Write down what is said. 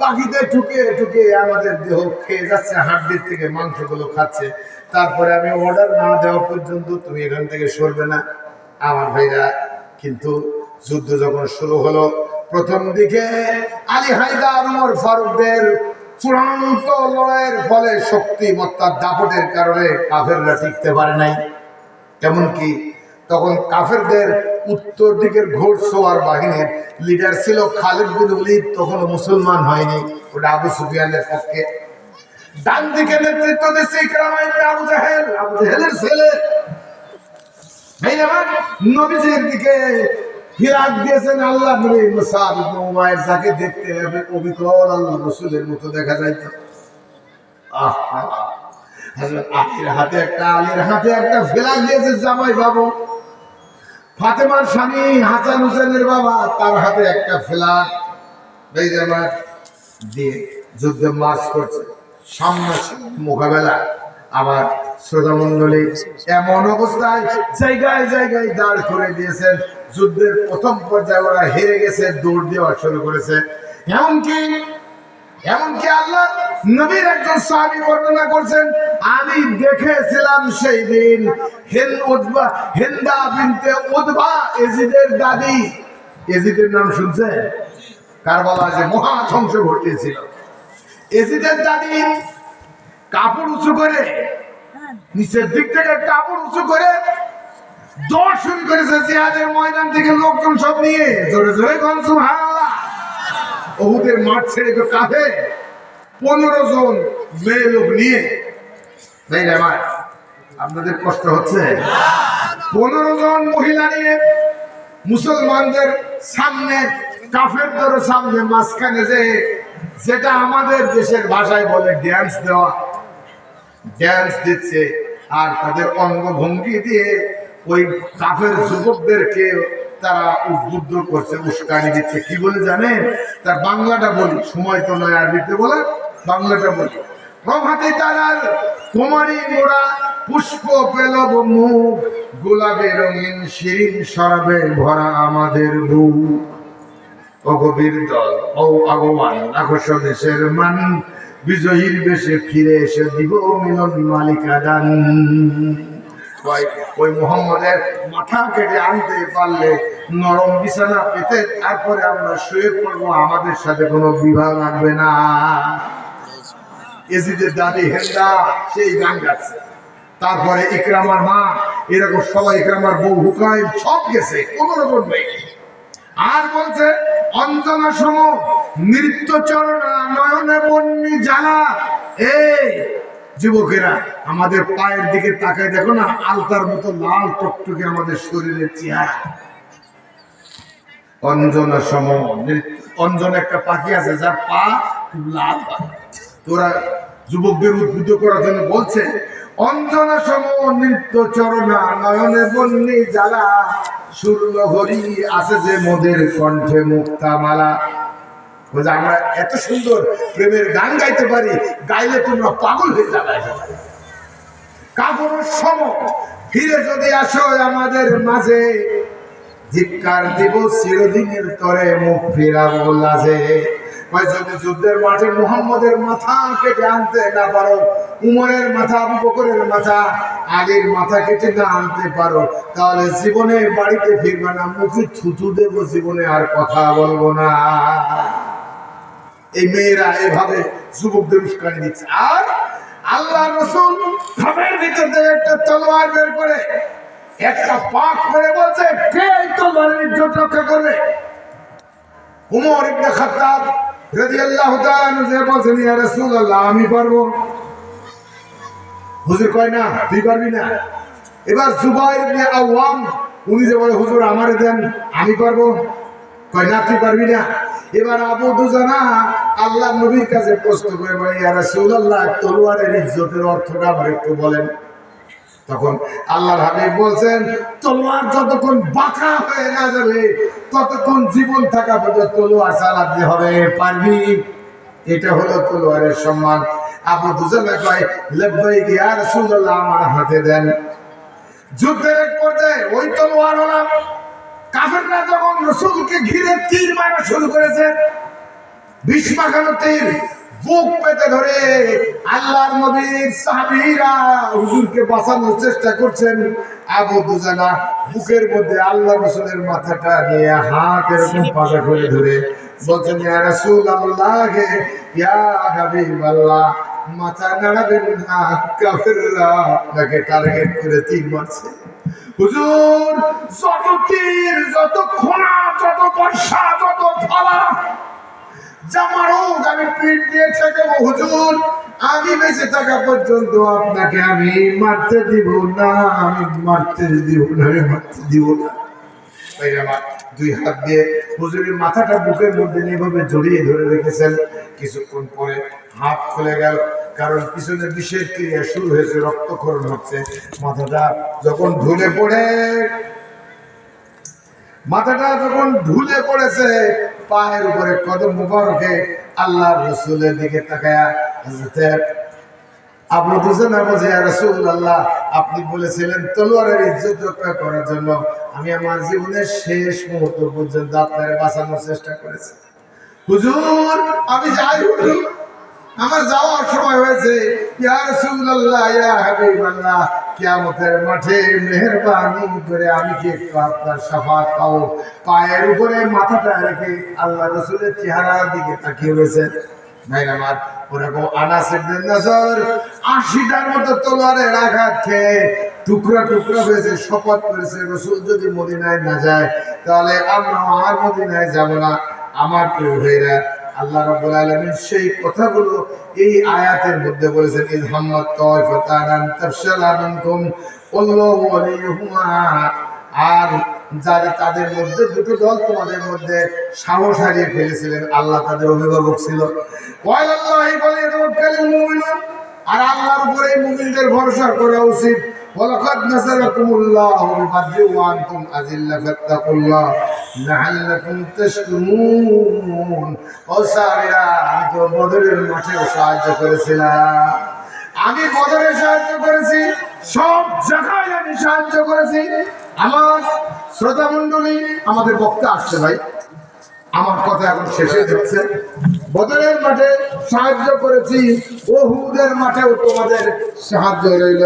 পাখিতে ঠুকে ঠুকে আমাদের দেহ খেয়ে যাচ্ছে, হাড্ডির থেকে মাংসগুলো খাচ্ছে। তারপরে আমি অর্ডার না দেওয়া পর্যন্ত তুমি এখান থেকে সরবে না। আমার ভাইরা, কিন্তু যুদ্ধ যখন শুরু হলো, প্রথম দিকে আলী হায়দার, উমর ফারুকদের চূড়ান্ত লড়াইয়ের ফলে শক্তিমত্তার দাপটের কারণে কাফেররা টিকতে পারে নাই। এমনকি তখন কাফেরদের উত্তর দিকের ঘোড়সোয়ার বাহিনীর লিডার ছিল খালিদ বিন ওলিদ তখন মুসলমান হয়নি। ওটা আবু সুফিয়ানের পক্ষে। ডান দিকে নেতৃত্ব দিচ্ছে আবু জাহেল। আবু জাহেলের ছেলে। নবীজির দিকে হিরাক দিয়েছেন আল্লাহ উমাইর, যাকে দেখতে হবে অবিকল আল্লাহ রাসূলের মতো দেখা যাইতো। আহা হাতে একটা, আলীর হাতে একটা ফেলাক দিয়েছে জামাই বাবু। ফাতেমার স্বামী হাসান হোসেনের বাবা, তার হাতে একটা যে আমার দিয়ে যুদ্ধে মার্চ করছে। সামনে মোকাবেলা। আবার শ্রোতা মন্ডলী এমন অবস্থায় জায়গায় জায়গায় দাঁড় করে দিয়েছেন। যুদ্ধের প্রথম পর্যায়ে ওরা হেরে গেছে, দৌড় দেওয়া শুরু করেছে। এমনকি এমনকি আল্লাহ নবীর একজন সাহাবী বর্ণনা করছেন, আমি দেখেছিলাম সেই দিন হেন উদ্বা, হেন্দা বিনতে উদ্বা এজিদের দাদি। এজিদের নাম শুনছে কারবালা যে মহা ধ্বংস ঘটিয়েছিল এজিদের দাদি কাপড় উঁচু করে, নিচের দিক থেকে কাপড় উঁচু করে দৌড় শুরু করেছে জিহাদের ময়দান থেকে লোকজন সব নিয়ে। জোরে জোরে কন সুবহানাল্লাহ। ওহুদের মাঠ ছেড়ে কাঁধে পনেরো জন মেয়ে লোক নিয়ে। তাই না ভাই? আপনাদের কষ্ট হচ্ছে? পনেরো জন মহিলা নিয়ে মুসলমানদের সামনে, কাফেরদের সামনে মাঝখানে যে, যেটা আমাদের দেশের ভাষায় বলে ড্যান্স দেওয়া। ড্যান্স দিচ্ছে আর তাদের অঙ্গভঙ্গি দিয়ে ওই কাফের যুবকদেরকে তারা উদ্বুদ্ধ করছে, উস্কানি দিচ্ছে। কি বলে জানেন? তার বাংলাটা বলি, সময় তো নয় আরবিতে বলে বাংলাটা বলি। প্রভাতে তারার কুমারী মোড়া, পুষ্প পেলব মুখ, গোলাপে রঙিন শিরিন সরাবে ভরা আমাদের বুক। দল ও বিজয়ীর বেশে ফিরে এসে ওই- মাথা কেটে আনতে পারলে নরম বিছানা পেতে তারপরে আমরা শুয়ে পড়ব, আমাদের সাথে কোনো বিবাহ লাগবে না। এজিদের দাদি হেন্দা, সেই গান গাচ্ছে। তারপরে ইকরামার মা, এরকম সবাই ইকরামার বউ হুকাই সব গেছে, কোনো রকম নেই। আর বলছে, অঞ্জনা সম নৃত্য চরণা নয়নে বন্যি জ্বালা। এই যুবকেরা, আমাদের পায়ের দিকে তাকায় দেখো না, আলতার মতো লাল টকটকে আমাদের শরীরের চেহারা। অঞ্জনা সম অঞ্জন একটা পাখি আছে, যার পা লাল হয়। তোরা যুবকদের উদ্বুদ্ধ করার জন্য বলছে, অঞ্জনা সম নৃত্য চরণা নয়নে বন্যি জ্বালা। সুরল হরি আছে যে মোদের কণ্ঠে মুক্তা মালা বলছে, আমরা এত সুন্দর প্রেমের গান গাইতে পারি, গাইলে তোমরা পাগল হয়ে যাবে। কাপড়ের সম, ফিরে যদি আসো আমাদের মাঝে, ধিক্কার দিব চিরদিনের তরে মুখ ফেরাবো লাজে। ওই যদি যুদ্ধের মাঠে মুহাম্মদের মাথা কেটে আনতে না পারো? উমরের মাথা বকরের মাথা, আগের মাথা কেটে না আনতে পারো। তাহলে জীবনে বাড়িতে ফিরবে না, মুখে থুতু দেবো, জীবনে আর কথা বলব না। এই মেয়েরা এভাবে যুবকদের উস্কানি দিচ্ছে। আর আল্লাহ রসুল খামের ভিতর থেকে একটা তলোয়ার বের করে, একটা পাক করে বলছে কে তলোয়ারের ইজ্জত রক্ষা করবে। উমর ইবনে খাত্তাব তাআলা আনহু যে বলছেন আমি পারব। হুজুর কয়, না, তুই পারবি না। এবার ইবনে আওয়াম, উনি যে বলে, হুজুর, আমারে দেন, আমি পারব। কয়, না, তুই পারবি না। এবার আবু দুজানা আল্লাহ নবীর কাছে প্রশ্ন করে বলে, ইয়া রাসূলুল্লাহ, তলোয়ারের ইজ্জতের অর্থটা আমার একটু বলেন। তখন আল্লাহর হাবিব বলছেন, তলোয়ার যতক্ষণ বাঁকা হয়ে না যাবে, ততক্ষণ জীবন থাকা পর্যন্ত তলোয়ার চালাতে হবে। পারবি? এটা হলো তলোয়ারের সম্মান। আবু দুজানা কয় রাসূলুল্লাহ আমার হাতে দেন। যুদ্ধের এক পর্যায়ে ওই তলোয়ার হলাম কাফেররা যখন রসুলকে ঘিরে তীর মারা শুরু করেছে ভীষ্মাখানো তীর বুক পেতে ধরে আল্লাহর নবীর সাহাবীরা হুজুরকে বাঁচানোর চেষ্টা করছেন। আবু দুজানা বুকের মধ্যে আল্লাহ রসুলের মাথাটা নিয়ে হাত এরকম পাকা করে ধরে বলছেন, ইয়া রাসূলুল্লাহ, ইয়া হাবিবাল্লাহ, মাথা নাড়াবেন না, কাফেররা আপনাকে টার্গেট করে তীর মারছে। হুজুর যত তীর যত খোনা যত বর্ষা যত পিঠ দিয়ে ঠেকে হুজুর, আমি বেঁচে থাকা পর্যন্ত আপনাকে আমি মারতে দিব না, আমি মারতে দিব না মারতে দিব না। দুই হাত দিয়ে হুজুরের মাথাটা বুকের মধ্যে এভাবে জড়িয়ে ধরে রেখেছেন। কিছুক্ষণ পরে হাত খুলে গেল, কারণ পিছনে বিষের ক্রিয়া শুরু হয়েছে, রক্তক্ষরণ হচ্ছে। মাথাটা যখন ঢুলে পড়ে মাথাটা যখন ঢুলে পড়েছে, পায়ের উপরে কদম মুবারকে আল্লাহ রসুলের দিকে তাকায়া আবু দুজানা ইয়া রাসূলুল্লাহ, আপনি বলেছিলেন তলোয়ারের ইজ্জত রক্ষা করার জন্য। আমি আমার জীবনের শেষ মুহূর্ত পর্যন্ত আপনার বাঁচানোর চেষ্টা করেছি। হুজুর, আমি যাই আমার যাওয়ার সময় হয়েছে, ইয়া রাসূলুল্লাহ, ইয়া হাবিবাল্লাহ কিয়ামতের মাঠে মেহেরবানি করে আমি কি আপনার শাফাত পাবো? পায়ের উপরে মাথাটা রেখে আল্লাহ রসুলের চেহারার দিকে তাকিয়ে রয়েছে। ভাই আমার ওরকম আনাস ইবনে নজর আশিটার মতো তলোয়ারের আঘাত খেয়ে টুকরা টুকরা হয়েছে শপথ করেছে, রসুল যদি মদিনায় না যায়, তাহলে আমরা আর মদিনায় যাব না। আমার প্রিয় ভাইরা আল্লাহ রাব্বুল আলামিন সেই কথাগুলো এই আয়াতের মধ্যে বলেছেন ইজ হাম্মাত তাফশালা মিনকুম, আল্লাহু আর যারা তাদের মধ্যে, দুটো দল তোমাদের মধ্যে সাহস হারিয়ে ফেলেছিলেন, আল্লাহ তাদের অভিভাবক ছিল। আর আল্লাহর উপরে মুমিনদের ভরসা করা উচিত। ওয়ালাকাদ নাসারাকুমুল্লাহু বিবাদিন ওয়া আনতুম ফাত্তাকুল্লাহ। লাআল্লাকুম তাশকুরুন। ও সাহাবীরা, আমি তো বদরের মাঠে সাহায্য করেছিলাম। আমি বদরে সাহায্য করেছি, সব জায়গায় আমি সাহায্য করেছি। আমার শ্রোতা মন্ডলী আমাদের বক্তা আসছে ভাই। আমার কথা এখন শেষে যাচ্ছে। বদরের মাঠে সাহায্য করেছি ও হুদের মাঠেও তোমাদের সাহায্য রইল।